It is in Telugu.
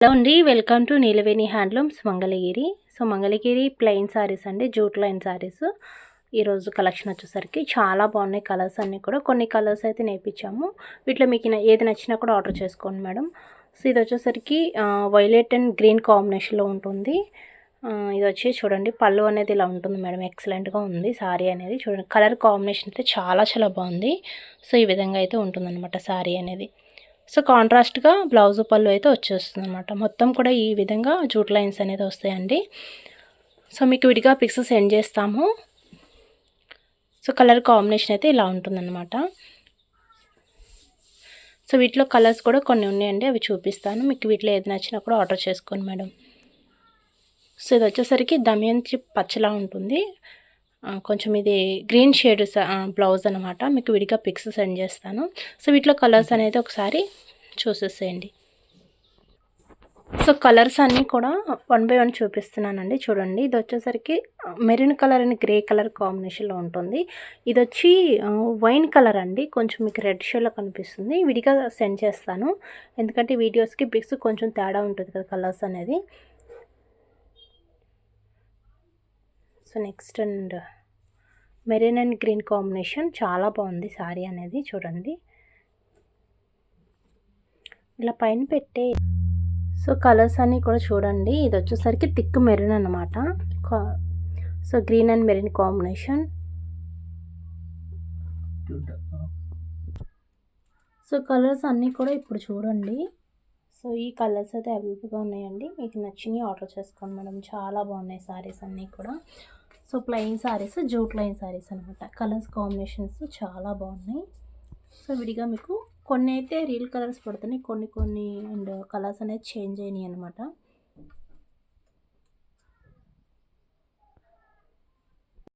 హలో అండి welcome to Neelaveni handlooms Mangalagiri. So Mangalagiri plain saris అండి జూట్ లైన్ శారీస్ ఈరోజు కలెక్షన్ వచ్చేసరికి చాలా బాగున్నాయి కలర్స్ అన్నీ కూడా. కొన్ని కలర్స్ అయితే నేర్పించాము. వీటిలో మీకు ఏది నచ్చినా కూడా ఆర్డర్ చేసుకోండి మేడం. సో ఇది వచ్చేసరికి వైలెట్ అండ్ గ్రీన్ కాంబినేషన్లో ఉంటుంది. ఇది వచ్చి చూడండి పళ్ళు అనేది ఇలా ఉంటుంది మేడం. ఎక్సలెంట్గా ఉంది సారీ అనేది. చూడండి కలర్ కాంబినేషన్ అయితే చాలా చాలా బాగుంది. సో ఈ విధంగా అయితే ఉంటుందన్నమాట శారీ అనేది. సో కాంట్రాస్ట్గా బ్లౌజ్ పళ్ళు అయితే వచ్చేస్తుంది అనమాట మొత్తం కూడా ఈ విధంగా జూట్ లైన్స్ అనేది వస్తాయండి. సో మీకు విడిగా పిక్స్ సెండ్ చేస్తాము. సో కలర్ కాంబినేషన్ అయితే ఇలా ఉంటుందన్నమాట. సో వీటిలో కలర్స్ కూడా కొన్ని ఉన్నాయండి అవి చూపిస్తాను. మీకు వీటిలో ఏది నచ్చినా కూడా ఆర్డర్ చేసుకోండి మేడం. సో ఇది వచ్చేసరికి దమయంతి పచ్చలా ఉంటుంది. కొంచెం ఇది గ్రీన్ షేడ్ బ్లౌజ్ అనమాట మీకు విడిగా పిక్స్ సెండ్ చేస్తాను. సో వీటిలో కలర్స్ అనేది ఒకసారి చూసేసేయండి. సో కలర్స్ అన్నీ కూడా వన్ బై వన్ చూపిస్తున్నానండి. చూడండి ఇది వచ్చేసరికి maroon colour and grey colour కాంబినేషన్లో ఉంటుంది. ఇది వచ్చి వైన్ కలర్ అండి. కొంచెం మీకు రెడ్ షేడ్లో కనిపిస్తుంది. విడిగా సెండ్ చేస్తాను. ఎందుకంటే వీడియోస్కి పిక్స్ కొంచెం తేడా ఉంటుంది కదా కలర్స్ అనేది. So next and marine and green combination చాలా బాగుంది శారీ అనేది చూడండి. ఇలా పైన పెట్టే సో కలర్స్ అన్నీ కూడా చూడండి. ఇది వచ్చేసరికి థిక్ మెరూన్ అనమాట so green and maroon combination. So colours అన్నీ కూడా ఇప్పుడు చూడండి. సో ఈ కలర్స్ అయితే అవైలబుల్గా ఉన్నాయండి. మీకు నచ్చినవి ఆర్డర్ చేసుకోండి మేడం. చాలా బాగున్నాయి సారీస్ అన్నీ కూడా. So plain saris jute line saris అనమాట కలర్స్ కాంబినేషన్స్ చాలా బాగున్నాయి. సో విడిగా మీకు కొన్ని అయితే రియల్ కలర్స్ పడుతున్నాయి. కొన్ని కొన్ని అండ్ కలర్స్ అనేది చేంజ్ అయినాయి అనమాట